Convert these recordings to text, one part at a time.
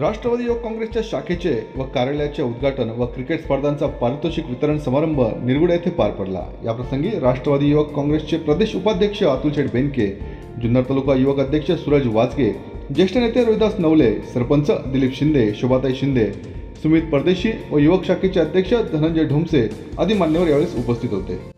राष्ट्रवादी युवक काँग्रेसच्या शाखेचे व कार्यालयाचे उद्घाटन व क्रिकेट स्पर्धांचा पारितोषिक वितरण समारंभ निरगुडा येथे पार पडला. याप्रसंगी राष्ट्रवादी युवक काँग्रेसचे प्रदेश उपाध्यक्ष अतुल शेठ बेनके जुन्नर तालुका युवक अध्यक्ष सूरज वाजगे ज्येष्ठ नेते रोहिदास नवले सरपंच दिलीप शिंदे शोभाताई शिंदे सुमित परदेशी व युवक शाखेचे अध्यक्ष धनंजय ढोमसे आदी मान्यवर यावेळेस उपस्थित होते.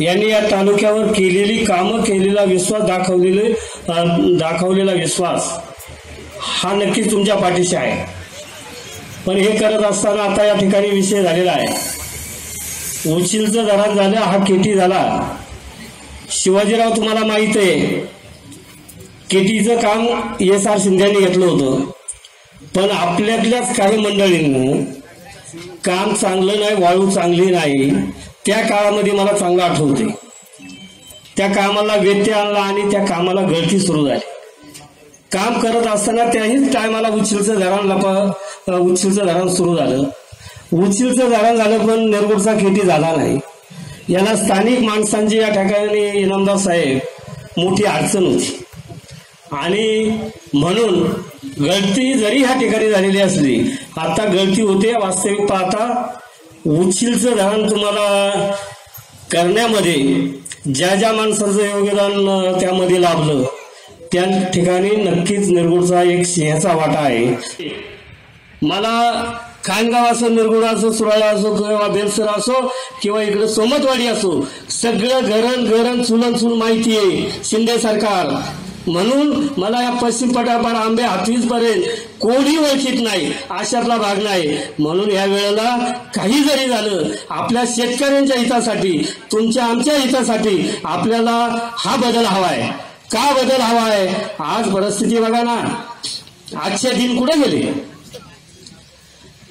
यांनी या तालुक्यावर केलेली कामं केलेला विश्वास दाखवलेले दाखवलेला विश्वास हा नक्कीच तुमच्या पाठीशी आहे. पण हे करत असताना आता या ठिकाणी विषय झालेला आहे. उचिलचं धरण झालं हा केटी झाला. शिवाजीराव तुम्हाला माहीत आहे केटीचं काम एस आर शिंद्यांनी घेतलं होतं. पण आपल्यातल्याच काही मंडळींनी काम चांगलं नाही वाळू चांगली नाही. त्या काळामध्ये मला चांगलं आठवते त्या कामाला व्यत्यय आणला आणि त्या कामाला गळती सुरू झाली. काम करत असताना त्याहीच टायमाला उचिलचं धरण लपा उचिलचं धरण सुरू झालं. उचिलचं धरण झालं पण निरगुडचा खेती झाला नाही. याला स्थानिक माणसांची या ठिकाणी इनामदार साहेब मोठी अडचण होती. आणि म्हणून गळती जरी ह्या ठिकाणी झालेली असली आता गळती होते वास्तविक पाहता उचिलचं धरण तुम्हाला करण्यामध्ये ज्या ज्या माणसाचं योगदान त्यामध्ये लाभलं त्या ठिकाणी नक्कीच निर्गुणचा एक सिंहाचा वाटा आहे. मला खानगाव असो निर्गुण असो सुराळा असो किंवा बेलसर असो किंवा इकडे सोमतवाडी असो सगळं घरण घरण चुलन चुल माहिती आहे शिंदे सरकार. म्हणून मला या पश्चिम पटापार आंबे हातीजपर्यंत कोणी ओळखीत नाही अशातला भाग नाही. म्हणून या वेळेला काही जरी झालं आपल्या शेतकऱ्यांच्या हितासाठी तुमच्या आमच्या हितासाठी आपल्याला हा बदल हवाय. का बदल हवाय? आज परिस्थिती बघा ना. आजचे दिन कुठे गेले?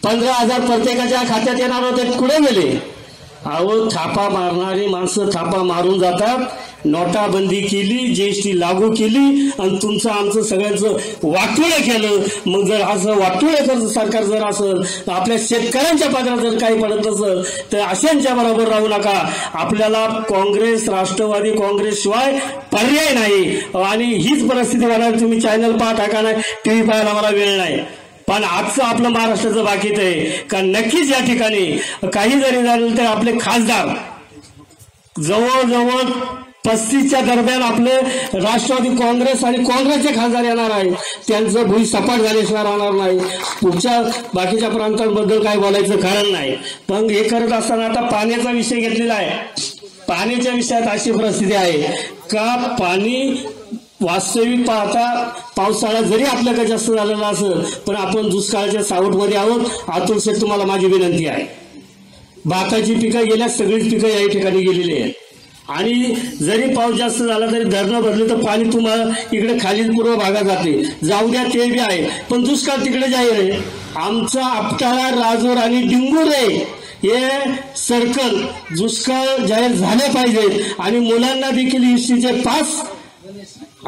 पंधरा हजार प्रत्येकाच्या खात्यात येणार होते कुठे गेले? अहो थापा मारणारी माणसं थापा मारून जातात. नोटाबंदी केली जीएसटी लागू केली आणि तुमचं आमचं सगळ्यांचं वाटोळं केलं. मग जर असं वाटोळं सरकार जर असेल तर आपल्या शेतकऱ्यांच्या पदरात जर काही पडत नसेल तर अशांच्या बरोबर राहू नका. आपल्याला काँग्रेस राष्ट्रवादी काँग्रेस शिवाय पर्याय नाही. आणि हीच परिस्थिती होणार तुम्ही चॅनल पाहता का नाही टीव्ही पाहायला मला वेळ नाही. पण आजचं आपलं महाराष्ट्राचं बाकीत आहे. का नक्कीच या ठिकाणी काही जरी झालं तर आपले खासदार जवळजवळ पस्तीसच्या दरम्यान आपले राष्ट्रवादी काँग्रेस आणि काँग्रेसचे खासदार येणार आहे त्यांचं भुई सपाट झाल्याशिवाय राहणार नाही. पुढच्या बाकीच्या प्रांतांबद्दल काही बोलायचं कारण नाही. पण हे करत असताना आता पाण्याचा विषय घेतलेला आहे. पाण्याच्या विषयात अशी परिस्थिती आहे का पाणी वास्तविक पाहता पावसाळा जरी आपल्याकडे जास्त झालेला असेल पण आपण दुष्काळाच्या सावटमध्ये आहोत आतून तुम्हाला माझी विनंती आहे. भाताची पिकं गेल्या सगळीच पिकं या ठिकाणी गेलेली आहेत. आणि जरी पाऊस जास्त झाला तरी धरणं भरले तर पाणी तुम्हाला इकडे खालील पूर्व भागात जाते जाऊ द्या ते बी आहे. पण दुष्काळ तिकडे जाहीर आहे. आमचा आपटाळा राजूर आणि डिंगूर आहे हे सर्कल दुष्काळ जाहीर झाले पाहिजेत आणि मुलांना देखील इष्टीचे पास.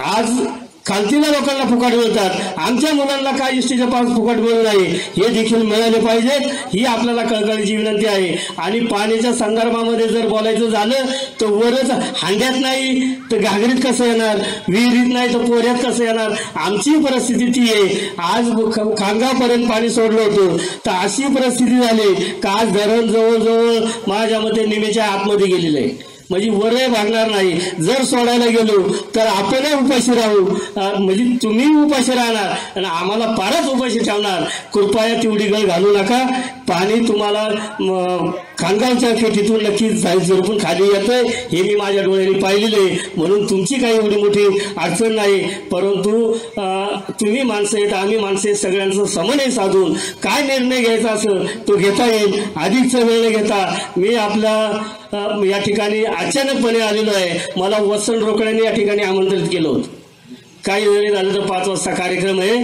आज खालतीला लोकांना फुकट मिळतात. आमच्या मुलांना काय इष्टीचे पास फुकट मिळू नाही हे देखील मिळाले पाहिजेत ही आपल्याला कळकळीची विनंती आहे. आणि पाण्याच्या संदर्भामध्ये जर बोलायचं झालं तर वरच हांड्यात नाही तर घागरीत कसं येणार? विहिरीत नाही तर पोऱ्यात कसं येणार? आमची परिस्थिती ती आहे. आज खांगापर्यंत पाणी सोडलं होतं तर अशी परिस्थिती झाली का आज धरण जवळजवळ माझ्या मते निमेच्या आतमध्ये गेलेलं आहे. म्हणजे वरही भागणार नाही. जर सोडायला गेलो तर आपणही उपाशी राहू. म्हणजे तुम्ही उपाशी राहणार आणि आम्हाला पारच उपाशी ठेवणार. कृपया तेवढी गळ घालू नका. पाणी तुम्हाला खानगावच्या खेटीतून नक्कीच जाईल झरपून खाली येतंय. हे मी माझ्या डोळ्यांनी पाहिलेले आहे. म्हणून तुमची काही एवढी मोठी अडचण नाही. परंतु तुम्ही माणसं आहेत आम्ही माणसं आहेत सगळ्यांचं समन्वय साधून काय निर्णय घ्यायचा असेल तो घेता येईल. अधिकचा वेळ न घेता मी आपल्या या ठिकाणी अचानकपणे आलेलो आहे. मला वसंत रोकड्याने या ठिकाणी आमंत्रित केलं होतं. काही वेळ झालं तर पाच वाजता कार्यक्रम आहे.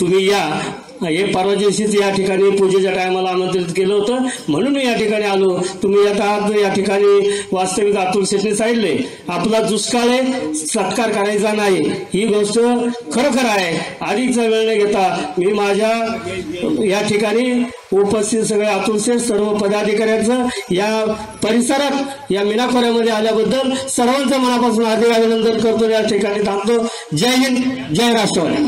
तुम्ही या. हे परवा दिवशीच या ठिकाणी पूजेच्या टायमाला आमंत्रित केलं होतं. म्हणून मी या ठिकाणी आलो. तुम्ही आता आज या ठिकाणी वास्तविक अतुल शेटने सांगितले आपला दुष्काळ आहे सत्कार करायचा नाही. ही गोष्ट खरोखर आहे. अधिकचा वेळ न घेता मी माझ्या या ठिकाणी उपस्थित सगळे अतुल शेठ सर्व पदाधिकाऱ्यांचं या परिसरात या मिनाखोऱ्यामध्ये आल्याबद्दल सर्वांचं मनापासून अधिक अभिनंदन करतो. या ठिकाणी थांबतो. जय हिंद जय राष्ट्रवादी.